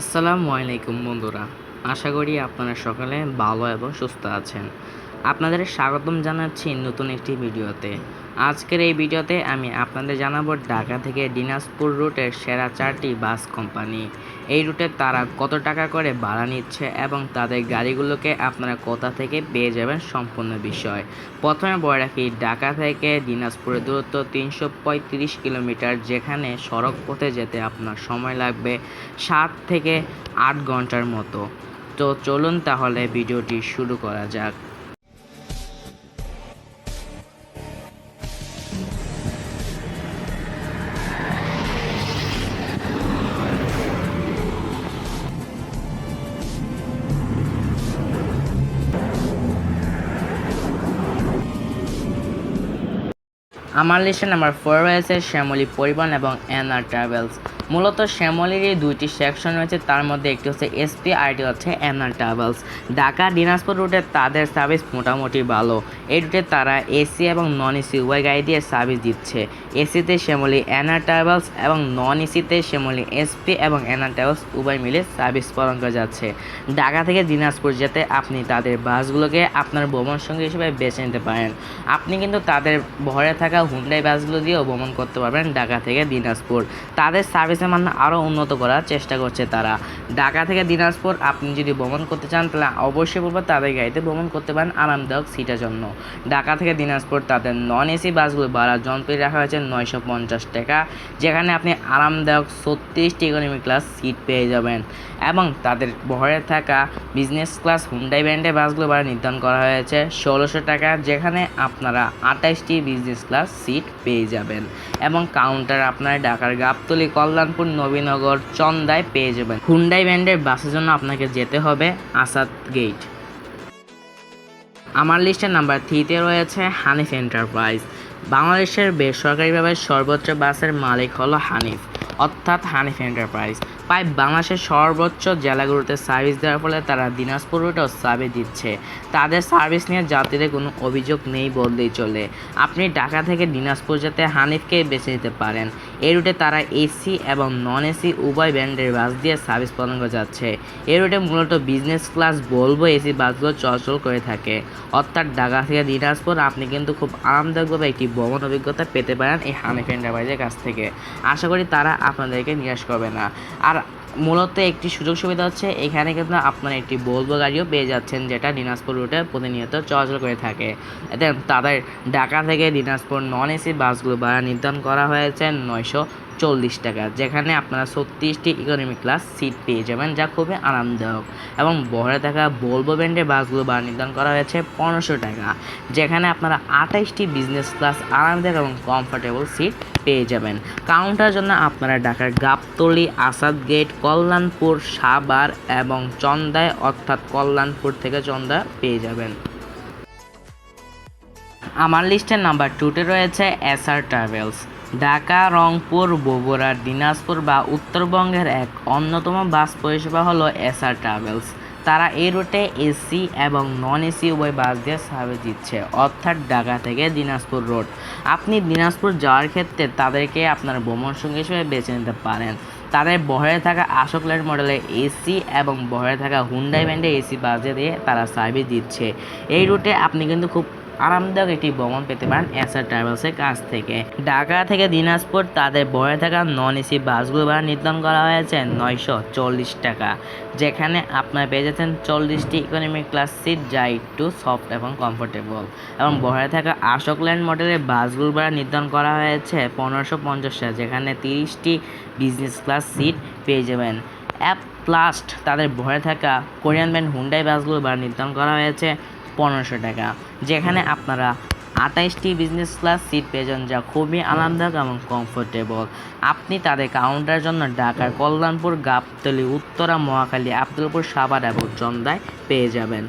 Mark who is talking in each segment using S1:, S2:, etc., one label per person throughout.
S1: আসসালামু আলাইকুম বন্ধুরা। আশা করি আপনারা সকালে ভালো এবং সুস্থ আছেন। আপনাদের স্বাগতম জানাচ্ছি নতুন একটি ভিডিওতে। আজকের এই ভিডিওতে আমি আপনাদের জানাব ঢাকা থেকে দিনাজপুর রুটের সেরা চারটি বাস কোম্পানি। এই রুটে তারা কত টাকা করে ভাড়া নিচ্ছে এবং তাদের গাড়িগুলোকে আপনারা কোথা থেকে পেয়ে যাবেন সম্পূর্ণ বিষয়। প্রথমে বলে রাখি, ঢাকা থেকে দিনাজপুরের দূরত্ব তিনশো পঁয়ত্রিশ কিলোমিটার, যেখানে সড়ক পথে যেতে আপনার সময় লাগবে সাত থেকে আট ঘণ্টার মতো। তো চলুন তাহলে ভিডিওটি শুরু করা যাক। আমার লিস্টে নাম্বার ফোর রয়েছে শ্যামলী পরিবহন এবং এনআর ট্রাভেলস মূলত শ্যামলীর এই দুইটি সেকশন রয়েছে, তার মধ্যে একটি হচ্ছে এসপি আরটি হচ্ছে এনআর ট্রাভেলস ঢাকা দিনাজপুর রুটে তাদের সার্ভিস মোটামুটি ভালো। এই রুটে তারা এসি এবং নন এসি উভয় গাড়ি দিয়ে সার্ভিস দিচ্ছে। এসিতে শ্যামলী এনআর ট্রাভেলস এবং নন এসিতে শ্যামলী এসপি এবং এনআর ট্রাভেলস উভয় মিলে সার্ভিস প্রদান করে যাচ্ছে। ঢাকা থেকে দিনাজপুর যেতে আপনি তাদের বাসগুলোকে আপনার ভ্রমণ সঙ্গী হিসেবে বেছে নিতে পারেন। আপনি কিন্তু তাদের ভরে থাকা হুন্ডাই বাসগুলো দিয়েও ভ্রমণ করতে পারবেন ঢাকা থেকে দিনাজপুর। তাদের সার্ভিসের মান আরও উন্নত করার চেষ্টা করছে তারা। ঢাকা থেকে দিনাজপুর আপনি যদি ভ্রমণ করতে চান, তাহলে অবশ্যই বলব তাদের গাড়িতে ভ্রমণ করতে পারেন আরামদায়ক সিটের জন্য। ঢাকা থেকে দিনাজপুর তাদের নন এসি বাসগুলো ভাড়া জনপ্রিয় রাখা হয়েছে নয়শো পঞ্চাশ টাকা, যেখানে আপনি আরামদায়ক ছত্রিশটি ইকোনমি ক্লাস সিট পেয়ে যাবেন। এবং তাদের ভরে থাকা বিজনেস ক্লাস হুন্ডাই ব্র্যান্ডের বাসগুলো ভাড়া নির্ধারণ করা হয়েছে ষোলোশো টাকা, যেখানে আপনারা আঠাশটি বিজনেস ক্লাস সিট পেয়ে যাবেন। এবং কাউন্টার আপনারা ঢাকার গাবতলি কল্যাণপুর নবীনগর চন্দায় পেয়ে যাবেন। হুন্ডাই ব্র্যান্ডের বাসের জন্য আপনাকে যেতে হবে আসাদ গেট আমার লিস্টের নাম্বার থ্রিতে রয়েছে হানিফ এন্টারপ্রাইজ বাংলাদেশের বেসরকারিভাবে সর্বোচ্চ বাসের মালিক হলো হানিফ অর্থাৎ হানিফ এন্টারপ্রাইজ প্রায় বাংলাদেশের সর্বোচ্চ জেলাগুলোতে সার্ভিস দেওয়ার ফলে তারা দিনাজপুর রুটেও সার্ভিস দিচ্ছে। তাদের সার্ভিস নিয়ে যাত্রীদের কোনো অভিযোগ নেই বললেই চলে। আপনি ঢাকা থেকে দিনাজপুর যেতে হানিফকে বেছে নিতে পারেন। এই রুটে তারা এসি এবং নন এসি উভয় ব্র্যান্ডের বাস দিয়ে সার্ভিস প্রদান করে যাচ্ছে। এই রুটে মূলত বিজনেস ক্লাস বলব এসি বাসগুলো চলাচল করে থাকে। অর্থাৎ ঢাকা থেকে দিনাজপুর আপনি কিন্তু খুব আরামদায়কভাবে একটি ভ্রমণ অভিজ্ঞতা পেতে পারেন এই হানিফ এন্টারপ্রাইজের কাছ থেকে। আশা করি তারা আপনাদেরকে নিরাশ করবে না। আর মূলত একটি সুযোগ সুবিধা হচ্ছে, এখানে কিন্তু আপনারা একটি বলব গাড়িও পেয়ে যাচ্ছেন, যেটা দিনাজপুর রুটে প্রতিনিয়ত চলাচল করে থাকে। এতে তাদের ঢাকা থেকে দিনাজপুর নন এসি বাসগুলো ভাড়া নির্ধারণ করা হয়েছে নয়শো চল্লিশ টাকা, যেখানে আপনারা ছত্রিশটি ইকোনমি ক্লাস সিট পেয়ে যাবেন, যা খুবই আরামদায়ক। এবং বহরে থাকা বলব ব্র্যান্ডের বাসগুলো ভাড়া নির্ধারণ করা হয়েছে পনেরোশো টাকা, যেখানে আপনারা আঠাইশটি বিজনেস ক্লাস আরামদায়ক এবং কমফোর্টেবল সিট পেয়ে যাবেন। কাউন্টার জন্য আপনারা ঢাকার গাবতলি, আসাদ গেট কল্যাণপুর সাবার এবং চন্দায়, অর্থাৎ কল্যাণপুর থেকে চন্দা পেয়ে যাবেন। আমার লিস্টের নাম্বার টুতে রয়েছে এসআর ট্রাভেলস ঢাকা, রংপুর, বগুড়া, দিনাজপুর বা উত্তরবঙ্গের এক অন্যতম বাস পরিষেবা হলো এসআর ট্রাভেলস। তারা এই রুটে এসি এবং নন এসি উভয় বাস দিয়ে সার্ভিস দিচ্ছে, অর্থাৎ ঢাকা থেকে দিনাজপুর রোড। আপনি দিনাজপুর যাওয়ার ক্ষেত্রে তাদেরকে আপনার ভ্রমণ সঙ্গী হিসেবে বেছে নিতে পারেন। তাদের বহরে থাকা আশোক লেট মডেলের এসি এবং বহরে থাকা হুন্ডাই ব্র্যান্ডের এসি বাস দিয়ে তারা সার্ভিস দিচ্ছে। এই রুটে আপনি কিন্তু খুব আরামদায়ক একটি ভ্রমণ পেতে পারেন এসআর ট্রাভেলসের কাছ থেকে। ঢাকা থেকে দিনাজপুর তাদের বয়ে থাকা নন এসি বাসগুলো ভাড়া নির্ধারণ করা হয়েছে নয়শো চল্লিশ টাকা, যেখানে আপনারা পেয়ে যাচ্ছেন চল্লিশটি ইকোনমিক ক্লাস সিট যা একটু সফট এবং কমফোর্টেবল এবং বহরে থাকা আশোক ল্যান্ড মডেলের বাসগুলো ভাড়া নির্ধারণ করা হয়েছে পনেরোশো পঞ্চাশ টাকা, যেখানে তিরিশটি বিজনেস ক্লাস সিট পেয়ে যাবেন। অ্যাপ প্লাস্ট তাদের ভরে থাকা কোরিয়ান ব্যান্ড হুন্ডাই বাসগুলো ভাড়া নির্ধারণ করা হয়েছে পনেরোশো টাকা। যেখানে আপনারা আঠাইশটি বিজনেস ক্লাস সিট পেয়ে যান যা খুবই আরামদায়ক এবং কমফোর্টেবল আপনি তাদের কাউন্টার জন্য ঢাকার কল্যাণপুর গাবতলি উত্তরা মহাখালী আব্দুলপুর সাভার এবং চন্দায় পেয়ে যাবেন।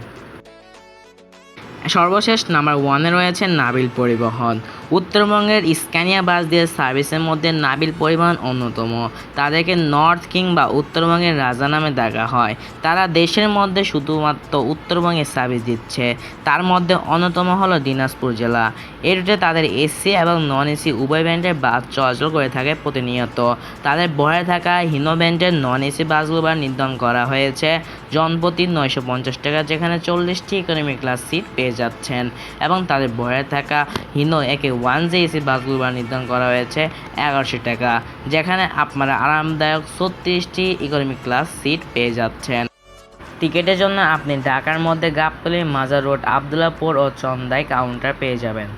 S1: সর্বশেষ নাম্বার ওয়ানে রয়েছে নাবিল পরিবহন। উত্তরবঙ্গের স্ক্যানিয়া বাস দিয়ে সার্ভিসের মধ্যে নাবিল পরিবহন অন্যতম। তাদেরকে নর্থ কিং বা উত্তরবঙ্গের রাজা নামে ডাকা হয়। তারা দেশের মধ্যে শুধুমাত্র উত্তরবঙ্গে সার্ভিস দিচ্ছে। তার মধ্যে অন্যতম হলো দিনাজপুর জেলা। এই রুটে তাদের এসি এবং নন এসি উভয় ব্যান্ডের বাস চলাচল করে থাকে প্রতিনিয়ত। তাদের বয়ে থাকা হিনো ব্যান্ডের নন এসি বাসগুলো নির্ধারণ করা হয়েছে। জনপ্রতি নয়শো পঞ্চাশ টাকা, যেখানে চল্লিশটি ইকোনমি ক্লাস সিট পেয়ে যাচ্ছেন এবং তাদের ভয়ে থাকা হিনো একে ওয়ান জে এসি বাসগুলো নির্ধারণ করা হয়েছে এগারোশো টাকা, যেখানে আপনারা আরামদায়ক ছত্রিশটি ইকোনমি ক্লাস সিট পেয়ে যাচ্ছেন। টিকিটের জন্য আপনি ঢাকার মধ্যে গাবতলী, মাজার রোড, আবদুল্লাপুর ও চন্দাই কাউন্টার পেয়ে যাবেন।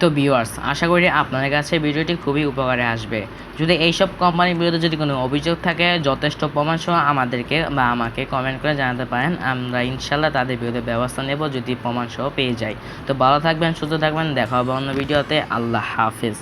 S1: তো ভিউয়ার্স আশা করি আপনাদের কাছে ভিডিওটি খুবই উপকারে আসবে। যদি এইসব কোম্পানির বিরুদ্ধে যদি কোনো অভিযোগ থাকে, যথেষ্ট প্রমাণ সহ আমাদেরকে বা আমাকে কমেন্ট করে জানাতে পারেন। আমরা ইনশাল্লাহ তাদের বিরুদ্ধে ব্যবস্থা নেব যদি প্রমাণ সহ পেয়ে যাই। তো ভালো থাকবেন, সুস্থ থাকবেন, দেখা হবে অন্য ভিডিওতে। আল্লাহ হাফিজ।